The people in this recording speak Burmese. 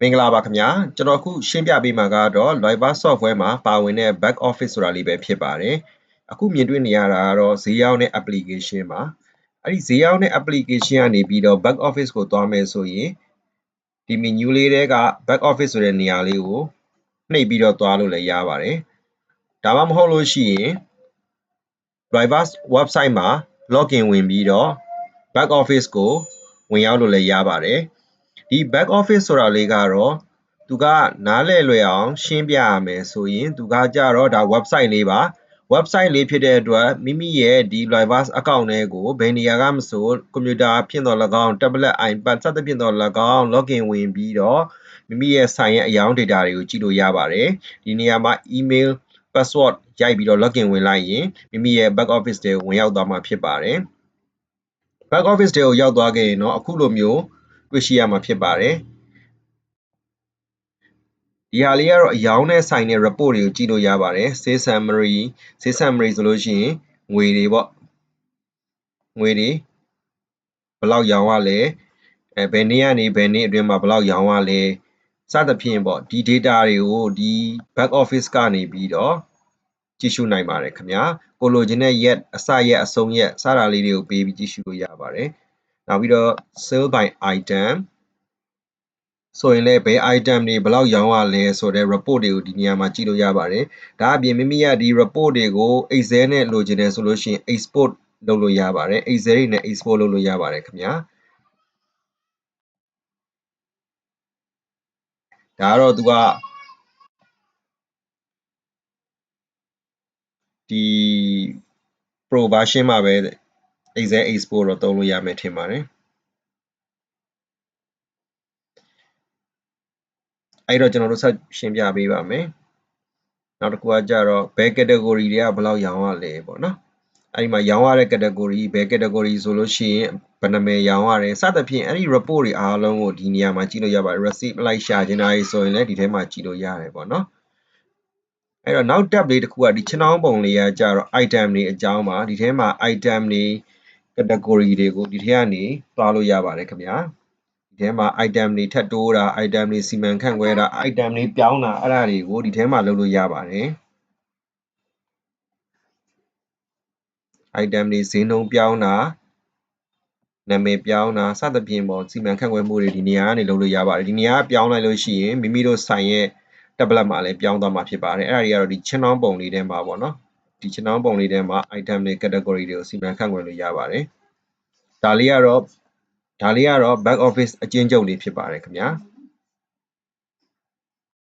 မင်္ဂလာပါခင်ဗျာကျွန်တော်အခုရှင်းပြပေးမှာကတော့ Liver software မှာပါဝင်တဲ့ back office ဆိုတာလေးပဲဖြစ်ပါတယ်အခုမြင်တွေ့နေရတာကတော့ဈေးရောက်တဲ့ application ပါအဲ့ဒီဈေးရောက်တဲ့ application ကနေပြီးတော့ back office ကိုသွားမယ်ဆိုရင်ဒီ menu လေးတဲက back office ဆိုတဲ့နေရာလေးကိုနှိပ်ပြီးတော့သွားလို့လည်းရပါတယ်ဒါမှမဟုတ်လို့ရှိရင် Liver website မှာ login ဝင်ပြီးတော့ back office ကိုဝင်ရောက်လို့လည်းရပါတယ် ဒီ back office ဆိုတာလေးကတော့သူကနားလည်လွယ်အောင်ရှင်းပြရမယ်ဆိုရင်သူကကြတော့ဒါ website လေးပါ website လေးဖြစ်တဲ့အတွက်မိမိရဲ့ဒီ Liveverse account တွေကိုဘယ်နေရာကမဆိုကွန်ပျူတာဖြစ်တော့၎င်း tablet iPad စသဖြင့်တော့၎င်း login ဝင်ပြီးတော့မိမိရဲ့ဆိုင်ရဲ့အယောင်း data တွေကိုကြည့်လို့ရပါတယ်ဒီနေရာမှာ email password ရိုက်ပြီးတော့ login ဝင်လိုက်ရင်မိမိရဲ့ back office တွေကိုဝင်ရောက်သွားမှာဖြစ်ပါတယ် back office တွေကိုရောက်သွားခဲ့ရင်တော့အခုလိုမျိုး တွေ့ရှိရမှာဖြစ်ပါတယ်ဒီဟာလေးကတော့အယောင်းနဲ့ဆိုင်တဲ့ report တွေကိုကြည့်လို့ရပါတယ် sales summary sales summary ဆိုလို့ရှိရင်ငွေတွေပေါ့ငွေတွေဘယ်လောက်ရောင်းရလဲအဲဘယ်နေ့ကနေဘယ်နေ့အတွင်းမှာဘယ်လောက်ရောင်းရလဲစသဖြင့်ပေါ့ဒီ data တွေကိုဒီ back office ကနေပြီးတော့ကြည့်ရှုနိုင်ပါတယ်ခင်ဗျာကိုလိုချင်တဲ့ရက်အစရက်အဆုံးရက်စတာလေးတွေကိုပေးပြီးကြည့်ရှုလို့ရပါတယ် နောက်ပြီးတော့ sale by item ဆိုရင်လည်းဘယ် item တွေဘယ်လောက်ရောင်းရလဲဆိုတဲ့ report တွေကိုဒီနေရာမှာကြည့်လို့ရပါတယ်ဒါအပြင်မိမိကဒီ report တွေကို Excel နဲ့လိုချင်တယ်ဆိုလို့ရှိရင် export လုပ်လို့ရပါတယ် Excel တွေနဲ့ export လုပ်လို့ရပါတယ်ခင်ဗျာဒါကတော့သူကဒီ pro version မှာပဲ Excel export တော့သုံးလို့ရမယ်ထင်ပါတယ်အဲ့တော့ကျွန်တော်တို့ဆက်ရှင်းပြပေးပါမယ်နောက်တစ်ခုကကြတော့ဘယ် category တွေကဘယ်လောက်ရောင်းရလဲပေါ့နော်အဲ့ဒီမှာရောင်းရတဲ့ category ဘယ် category ဆိုလို့ရှိရင်ဘယ်နှမယ်ရောင်းရတယ်စသဖြင့်အဲ့ဒီ report တွေအားလုံးကိုဒီနေရာမှာကြည့်လို့ရပါတယ် receipt လိုက်ရှာခြင်းတာဆိုရင်လည်းဒီထဲမှာကြည့်လို့ရတယ်ပေါ့နော်အဲ့တော့နောက် tab လေးတစ်ခုကဒီခြေနှောင်းပုံလေးကကြတော့ item တွေအကြောင်းပါဒီထဲမှာ item တွေ category တွေကိုဒီထဲကနေသွားလို့ရပါတယ်ခင်ဗျာဒီထဲမှာ item တွေထပ်တိုးတာ item တွေစီမံခန့်ခွဲတာ item တွေပြောင်းတာအဲ့ဒါတွေကိုဒီထဲမှာလုပ်လို့ရပါတယ် item တွေဈေးနှုန်းပြောင်းတာနာမည်ပြောင်းတာစသဖြင့်ပေါ့စီမံခန့်ခွဲမှုတွေဒီနေရာကနေလုပ်လို့ရပါတယ်ဒီနေရာကပြောင်းလိုက်လို့ရှိရင်မိမိတို့ဆိုင်ရဲ့ tablet မှာလည်းပြောင်းသွားမှာဖြစ်ပါတယ်အဲ့ဒါတွေကတော့ဒီချင်းနှောင်းပုံလေးထဲမှာပေါ့နော် ဒီချင်းနှောင်းပုံလေးထဲမှာ item တွေ category တွေကိုစီမံခန့်ခွဲလို့ရပါတယ်ဒါလေးကတော့ဒါလေးကတော့ back office အကျဉ်းချုပ်လေးဖြစ်ပါတယ်ခင်ဗျာ။